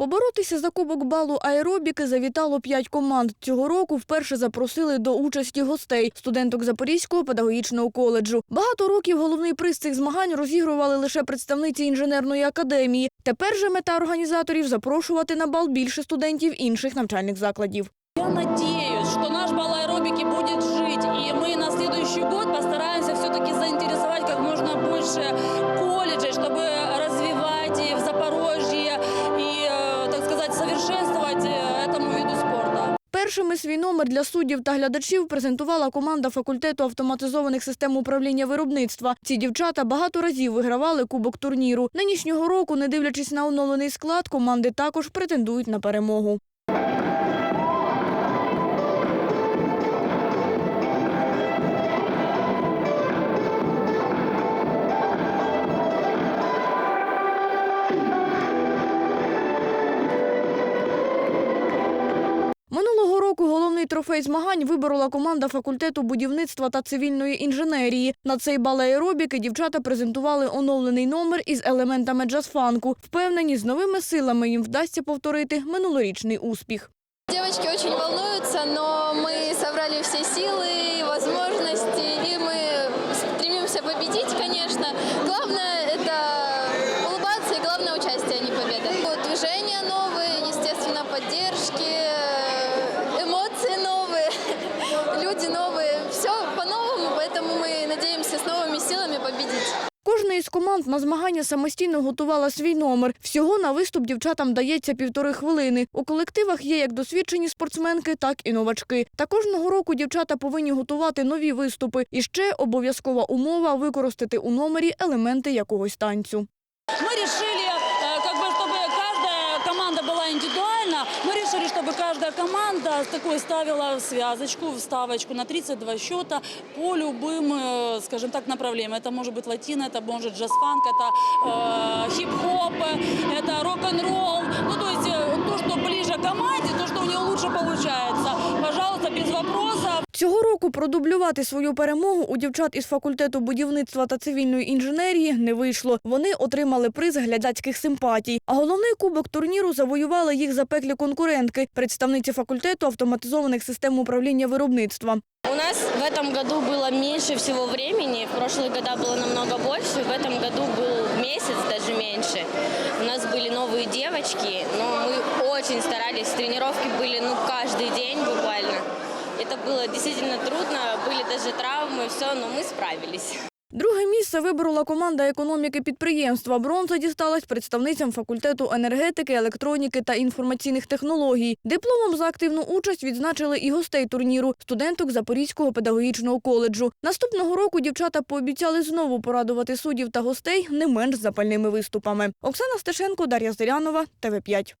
Поборотися за кубок балу аеробіки завітало п'ять команд. Цього року вперше запросили до участі гостей – студенток Запорізького педагогічного коледжу. Багато років головний приз цих змагань розігрували лише представниці інженерної академії. Тепер же мета організаторів – запрошувати на бал більше студентів інших навчальних закладів. Я надеюсь, что наш бал аэробики будет жить, и мы на следующий год постараемся все-таки заинтересовать как можно больше колледжей, чтобы Першими свій номер для суддів та глядачів презентувала команда факультету автоматизованих систем управління виробництва. Ці дівчата багато разів вигравали кубок турніру. Нинішнього року, не дивлячись на оновлений склад, команди також претендують на перемогу. року головний трофей змагань виборола команда факультету будівництва та цивільної інженерії. На цей бал аеробіки дівчата презентували оновлений номер із елементами джаз-фанку. Впевнені, з новими силами їм вдасться повторити минулорічний успіх. Девочки очень волнуются, но мы собрали все силы, возможности, и мы стремимся победить, конечно. Главное – это улыбаться, и главное – участие, а не победа. Вот Движения люди новые. Все по-новому, поэтому мы надеемся с новыми силами победить. Кожна із команд на змагання самостійно готувала свій номер. Всього на виступ дівчатам дається півтори хвилини. У колективах є як досвідчені спортсменки, так і новачки. Та кожного року дівчата повинні готувати нові виступи. І ще обов'язкова умова використати у номері елементи якогось танцю. Мы решили, э, как бы, чтобы каждая команда была индивидуальна, мы решили, чтобы каждая команда такой ставила связочку, вставочку на 32 счета по любым, э, скажем так, направлениям. Это может быть латино, это может джаз-фанк, это э, хип-хоп, Цього року продублювати свою перемогу у дівчат із факультету будівництва та цивільної інженерії не вийшло. Вони отримали приз глядацьких симпатій. А головний кубок турніру завоювали їх запеклі конкурентки, представниці факультету автоматизованих систем управління виробництва. У нас в этом году было меньше всего времени, в прошлые года было намного больше, в этом году был месяц даже меньше. У нас были новые девочки, но мы очень старались, тренировки были ну каждый день буквально. Это было действительно трудно, были даже травмы, все, но мы справились. Друге місце виборола команда економіки підприємства. Бронза дісталась представницям факультету енергетики, електроніки та інформаційних технологій. Дипломом за активну участь відзначили і гостей турніру студенток Запорізького педагогічного коледжу. Наступного року дівчата пообіцяли знову порадувати суддів та гостей не менш запальними виступами. Оксана Стешенко, Дар'я Зирянова, ТВ 5